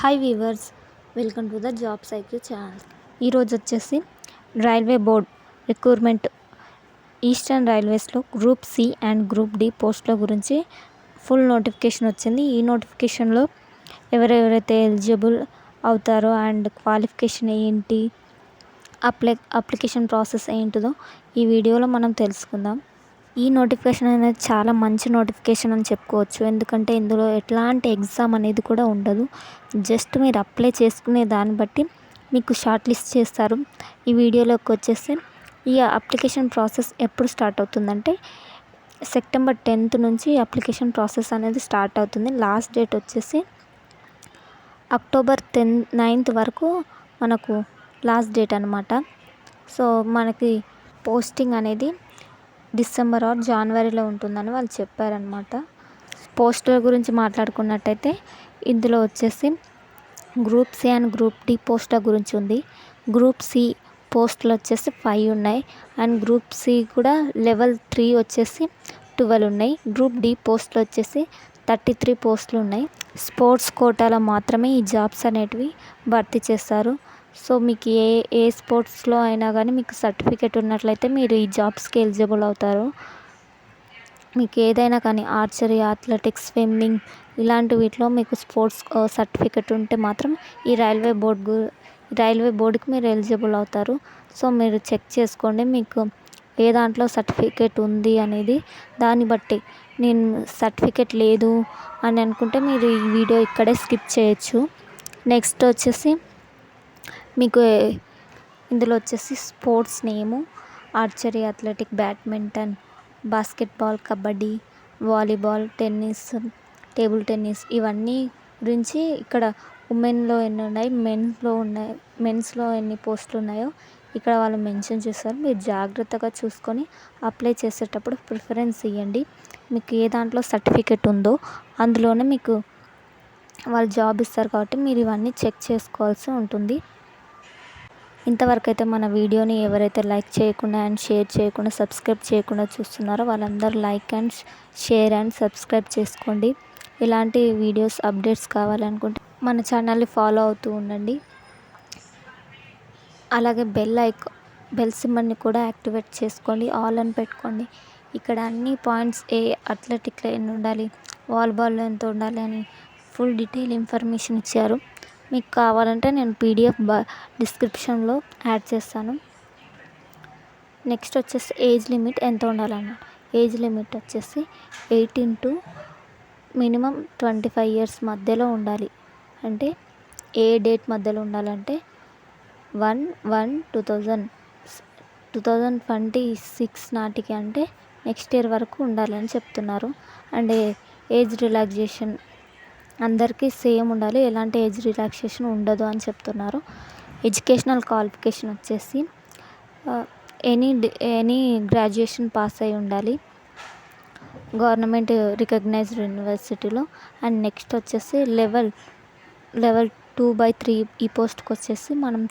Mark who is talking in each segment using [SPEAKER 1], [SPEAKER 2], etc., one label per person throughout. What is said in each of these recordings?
[SPEAKER 1] Hi viewers welcome to the job cycle channel ఈరోజు వచ్చేసి railway board recruitment eastern రైల్వేస్లో group C and group D పోస్టుల గురించి full notification వచ్చింది. ఈ నోటిఫికేషన్లో ఎవరెవరైతే ఎలిజిబుల్ అవుతారో అండ్ క్వాలిఫికేషన్ ఏంటి అప్లై అప్లికేషన్ ప్రాసెస్ ఏంటిదో ఈ వీడియోలో మనం తెలుసుకుందాం. ఈ నోటిఫికేషన్ అనేది చాలా మంచి నోటిఫికేషన్ అని చెప్పుకోవచ్చు. ఎందుకంటే ఇందులో ఎట్లాంటి ఎగ్జామ్ అనేది కూడా ఉండదు. జస్ట్ మీరు అప్లై చేసుకునే దాన్ని బట్టి మీకు షార్ట్ లిస్ట్ చేస్తారు. ఈ వీడియోలోకి వచ్చేసి ఈ అప్లికేషన్ ప్రాసెస్ ఎప్పుడు స్టార్ట్ అవుతుందంటే సెప్టెంబర్ టెన్త్ నుంచి అప్లికేషన్ ప్రాసెస్ అనేది స్టార్ట్ అవుతుంది. లాస్ట్ డేట్ వచ్చేసి అక్టోబర్ టెన్ నైన్త్ వరకు మనకు లాస్ట్ డేట్ అనమాట సో మనకి పోస్టింగ్ అనేది డిసెంబర్ ఆర్ జనవరిలో ఉంటుందని వాళ్ళు చెప్పారనమాట పోస్టుల గురించి మాట్లాడుకున్నట్టయితే ఇందులో వచ్చేసి group C and group D పోస్టుల గురించి ఉంది. గ్రూప్ సి పోస్టులు వచ్చేసి ఫైవ్ ఉన్నాయి. అండ్ గ్రూప్ సి కూడా లెవెల్ త్రీ వచ్చేసి ట్వెల్వ్ ఉన్నాయి. గ్రూప్ డి పోస్టులు వచ్చేసి థర్టీ త్రీ పోస్టులు ఉన్నాయి. స్పోర్ట్స్ కోటాలో మాత్రమే ఈ జాబ్స్ అనేటివి భర్తీ చేస్తారు. సో మీకు ఏ ఏ స్పోర్ట్స్లో అయినా కానీ మీకు సర్టిఫికేట్ ఉన్నట్లయితే మీరు ఈ జాబ్స్కి ఎలిజిబుల్ అవుతారు. మీకు ఏదైనా కానీ ఆర్చరీ అథ్లెటిక్స్ స్విమ్మింగ్ ఇలాంటి వీటిలో మీకు స్పోర్ట్స్ సర్టిఫికేట్ ఉంటే మాత్రం ఈ రైల్వే బోర్డు రైల్వే బోర్డుకి మీరు ఎలిజిబుల్ అవుతారు. సో మీరు చెక్ చేసుకోండి మీకు ఏ దాంట్లో సర్టిఫికేట్ ఉంది అనేది. దాన్ని బట్టి నేను సర్టిఫికేట్ లేదు అని అనుకుంటే మీరు ఈ వీడియో ఇక్కడే స్కిప్ చేయొచ్చు. నెక్స్ట్ వచ్చేసి మీకు ఇందులో వచ్చేసి sports name archery athletic badminton basketball kabaddi volleyball tennis table tennis ఇవన్నీ గురించి ఇక్కడ ఉమెన్లో ఎన్ని ఉన్నాయి మెన్స్లో ఉన్నాయి మెన్స్లో ఎన్ని పోస్టులు ఉన్నాయో ఇక్కడ వాళ్ళు మెన్షన్ చేస్తారు. మీరు జాగ్రత్తగా చూసుకొని అప్లై చేసేటప్పుడు ప్రిఫరెన్స్ ఇవ్వండి మీకు ఏ దాంట్లో సర్టిఫికెట్ ఉందో అందులోనే మీకు వాళ్ళు జాబ్ ఇస్తారు కాబట్టి మీరు ఇవన్నీ చెక్ చేసుకోవాల్సి ఉంటుంది. ఇంతవరకు అయితే మన వీడియోని ఎవరైతే లైక్ చేయకుండా అండ్ షేర్ చేయకుండా సబ్స్క్రైబ్ చేయకుండా చూస్తున్నారో వాళ్ళందరూ like and share and subscribe చేసుకోండి. ఇలాంటి వీడియోస్ అప్డేట్స్ కావాలనుకుంటే మన ఛానల్ని ఫాలో అవుతూ ఉండండి. అలాగే బెల్ ఐక్ బెల్ సిమ్మర్ని కూడా యాక్టివేట్ చేసుకోండి ఆల్ అని పెట్టుకోండి. ఇక్కడ అన్ని పాయింట్స్ ఏ అథ్లెటిక్లో ఎన్ని ఉండాలి వాలీబాల్లో ఎంత ఉండాలి అని ఫుల్ డీటెయిల్ ఇన్ఫర్మేషన్ ఇచ్చారు. మీకు కావాలంటే నేను పీడిఎఫ్ బ డిస్క్రిప్షన్లో యాడ్ చేస్తాను. నెక్స్ట్ వచ్చేసి ఏజ్ లిమిట్ ఎంత ఉండాలన్న. ఏజ్ లిమిట్ వచ్చేసి eighteen to minimum twenty five years మధ్యలో ఉండాలి. అంటే ఏ డేట్ మధ్యలో ఉండాలంటే one one two thousand two thousand twenty six నాటికి అంటే నెక్స్ట్ ఇయర్ వరకు ఉండాలని చెప్తున్నారు. అండ్ ఏజ్ రిలాక్సేషన్ అందరికీ సేమ్ ఉండాలి ఎలాంటి ఏజ్ రిలాక్సేషన్ ఉండదు అని చెప్తున్నారు. ఎడ్యుకేషనల్ క్వాలిఫికేషన్ వచ్చేసి ఎనీ ఎనీ గ్రాడ్యుయేషన్ పాస్ అయి ఉండాలి. గవర్నమెంట్ రికగ్నైజ్డ్ యూనివర్సిటీలో అండ్ నెక్స్ట్ వచ్చేసి level level two by three ఈ పోస్ట్కి వచ్చేసి మనం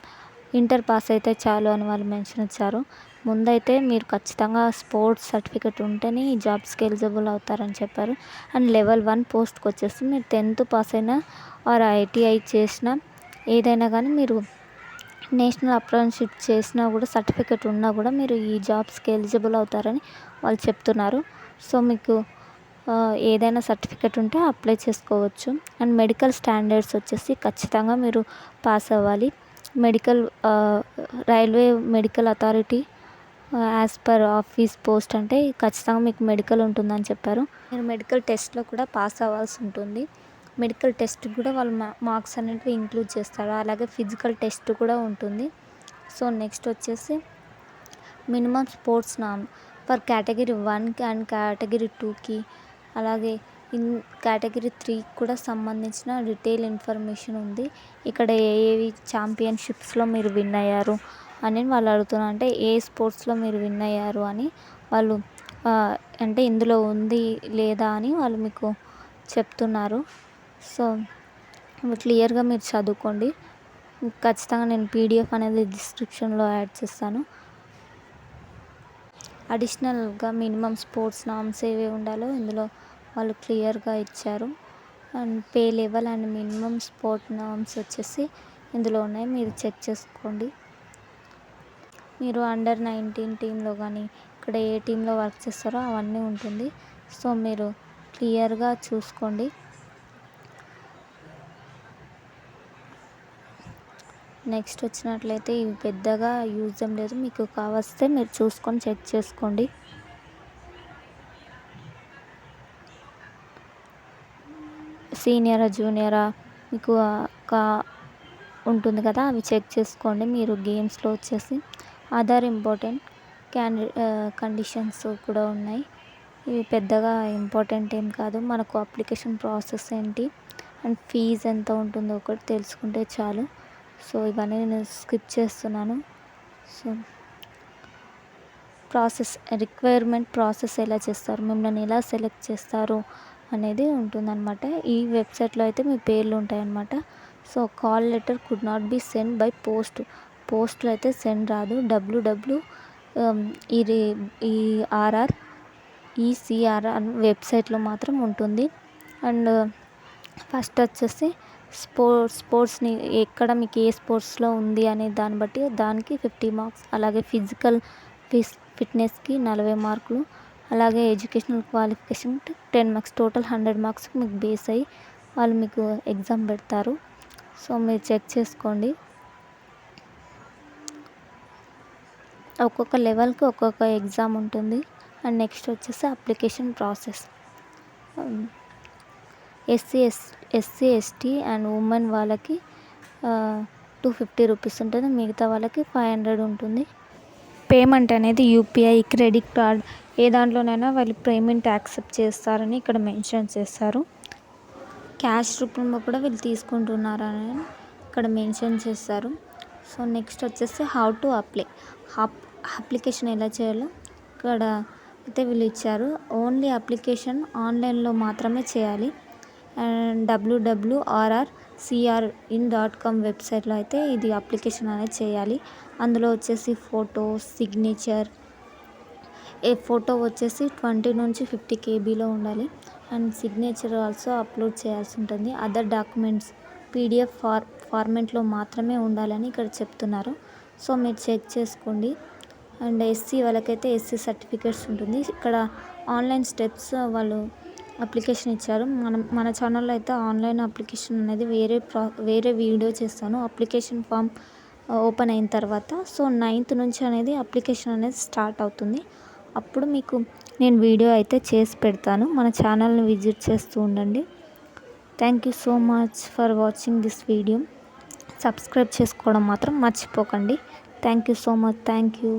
[SPEAKER 1] ఇంటర్ పాస్ అయితే చాలు అని వాళ్ళు మెన్షన్ ఇచ్చారు. ముందైతే మీరు ఖచ్చితంగా స్పోర్ట్స్ సర్టిఫికెట్ ఉంటేనే ఈ జాబ్స్కి ఎలిజిబుల్ అవుతారని చెప్పారు. అండ్ లెవెల్ వన్ పోస్ట్కి వచ్చేసి మీరు టెన్త్ పాస్ అయినా ఆర్ ఐటీఐ చేసినా ఏదైనా కానీ మీరు నేషనల్ అప్రెంటిషిప్ చేసినా కూడా సర్టిఫికెట్ ఉన్నా కూడా మీరు ఈ జాబ్స్కి ఎలిజిబుల్ అవుతారని వాళ్ళు చెప్తున్నారు. సో మీకు ఏదైనా సర్టిఫికెట్ ఉంటే అప్లై చేసుకోవచ్చు. అండ్ మెడికల్ స్టాండర్డ్స్ వచ్చేసి ఖచ్చితంగా మీరు పాస్ అవ్వాలి. Medical railway medical authority as per office post అంటే ఖచ్చితంగా మీకు మెడికల్ ఉంటుందని చెప్పారు. మీరు మెడికల్ టెస్ట్లో కూడా పాస్ అవ్వాల్సి ఉంటుంది. మెడికల్ టెస్ట్ కూడా వాళ్ళు మార్క్స్ అనేవి ఇంక్లూడ్ చేస్తారు. అలాగే ఫిజికల్ టెస్ట్ కూడా ఉంటుంది. సో నెక్స్ట్ వచ్చేసి మినిమం స్పోర్ట్స్ నామ్ ఫర్ కేటగిరీ వన్కి అండ్ కేటగిరీ టూకి అలాగే ఇన్ కేటగిరీ త్రీకి కూడా సంబంధించిన డీటెయిల్ ఇన్ఫర్మేషన్ ఉంది. ఇక్కడ ఏ ఏవి ఛాంపియన్షిప్స్లో మీరు విన్ అయ్యారు అని వాళ్ళు అడుగుతున్నారు అంటే ఏ స్పోర్ట్స్లో మీరు విన్ అయ్యారు అని వాళ్ళు అంటే ఇందులో ఉంది లేదా అని వాళ్ళు మీకు చెప్తున్నారు. సో క్లియర్గా మీరు చదువుకోండి. ఖచ్చితంగా నేను పీడిఎఫ్ అనేది డిస్క్రిప్షన్లో యాడ్ చేస్తాను. అడిషనల్గా మినిమం స్పోర్ట్స్ నామ్స్ ఏవి ఉండాలో ఇందులో వాళ్ళు క్లియర్గా ఇచ్చారు. And pay level and minimum sport norms వచ్చేసి ఇందులో ఉన్నాయి. మీరు చెక్ చేసుకోండి. మీరు అండర్ నైన్టీన్ టీంలో కానీ ఇక్కడ ఏ టీంలో వర్క్ చేస్తారో అవన్నీ ఉంటుంది. సో మీరు క్లియర్గా చూసుకోండి. నెక్స్ట్ వచ్చినట్లయితే ఇవి పెద్దగా యూజ్ ఏం లేదు. మీకు కావస్తే మీరు చూసుకొని చెక్ చేసుకోండి. సీనియరా జూనియరా మీకు కా ఉంటుంది కదా అవి చెక్ చేసుకోండి. మీరు గేమ్స్లో వచ్చేసి అదర్ ఇంపార్టెంట్ క్యాండి కండిషన్స్ కూడా ఉన్నాయి. ఇవి పెద్దగా ఇంపార్టెంట్ ఏం కాదు. మనకు అప్లికేషన్ ప్రాసెస్ ఏంటి అండ్ ఫీజ్ ఎంత ఉంటుందో ఒకటి తెలుసుకుంటే చాలు. సో ఇవన్నీ నేను స్కిప్ చేస్తున్నాను. సో ప్రాసెస్ రిక్వైర్మెంట్ ప్రాసెస్ ఎలా చేస్తారు? మిమ్మల్ని ఎలా సెలెక్ట్ చేస్తారు? అనేది ఉంటుందన్నమాట. ఈ వెబ్సైట్లో అయితే మీ పేర్లు ఉంటాయన్నమాట. So call letter could not be send by post. పోస్ట్లో అయితే సెండ్ రాదు. డబ్ల్యూడబ్ల్యూ ఇది ఈ ఆర్ఆర్ ఈసీఆర్ఆర్ వెబ్సైట్లో మాత్రం ఉంటుంది. అండ్ ఫస్ట్ వచ్చేసి స్పోర్ట్స్ స్పోర్ట్స్ని ఎక్కడ మీకు ఏ స్పోర్ట్స్లో ఉంది అనే దాన్ని బట్టి దానికి ఫిఫ్టీ మార్క్స్ అలాగే ఫిజికల్ ఫిస్ ఫిట్నెస్కి నలభై మార్కులు అలాగే educational qualification ten marks total hundred marks మీకు బేస్ అయ్యి వాళ్ళు మీకు ఎగ్జామ్ పెడతారు. సో మీరు చెక్ చేసుకోండి. ఒక్కొక్క లెవెల్కి ఒక్కొక్క ఎగ్జామ్ ఉంటుంది. అండ్ నెక్స్ట్ వచ్చేసి application process. SC S SC ST and women వాళ్ళకి టూ ఫిఫ్టీ రూపీస్ ఉంటుంది. మిగతా వాళ్ళకి ఫైవ్ హండ్రెడ్ ఉంటుంది. పేమెంట్ అనేది యూపీఐ క్రెడిట్ కార్డ్ ఏ దాంట్లోనైనా వాళ్ళు పేమెంట్ యాక్సెప్ట్ చేస్తారని ఇక్కడ మెన్షన్ చేస్తారు క్యాష్ రూపంలో కూడా వీళ్ళు తీసుకుంటున్నారని ఇక్కడ మెన్షన్ చేస్తారు సో నెక్స్ట్ వచ్చేసి హౌ టు అప్లై. అప్లికేషన్ ఎలా చేయాలో ఇక్కడ అయితే వీళ్ళు ఇచ్చారు. ఓన్లీ అప్లికేషన్ ఆన్లైన్లో మాత్రమే చేయాలి. WWRR CR in dot com వెబ్సైట్లో అయితే ఇది అప్లికేషన్ అనేది చేయాలి. అందులో వచ్చేసి ఫోటో సిగ్నేచర్ ఏ ఫోటో వచ్చేసి ట్వంటీ నుంచి ఫిఫ్టీ కేబీలో ఉండాలి. అండ్ సిగ్నేచర్ ఆల్సో అప్లోడ్ చేయాల్సి ఉంటుంది. అదర్ డాక్యుమెంట్స్ పీడిఎఫ్ ఫార్ ఫార్మెట్లో మాత్రమే ఉండాలని ఇక్కడ చెప్తున్నారు. సో మీరు చెక్ చేసుకోండి. అండ్ ఎస్సీ వాళ్ళకైతే ఎస్సీ సర్టిఫికేట్స్ ఉంటుంది. ఇక్కడ ఆన్లైన్ స్టెప్స్ వాళ్ళు అప్లికేషన్ ఇచ్చారు. మనం మన ఛానల్లో అయితే ఆన్లైన్ అప్లికేషన్ అనేది వేరే ప్రా వేరే వీడియో చేస్తాను. అప్లికేషన్ ఫామ్ ఓపెన్ అయిన తర్వాత సో నైన్త్ నుంచి అనేది అప్లికేషన్ అనేది స్టార్ట్ అవుతుంది. అప్పుడు మీకు నేను వీడియో అయితే చేసి పెడతాను. మన ఛానల్ని విజిట్ చేస్తూ ఉండండి. Thank you so much for watching this video subscribe చేసుకోవడం మాత్రం మర్చిపోకండి. Thank you so much thank you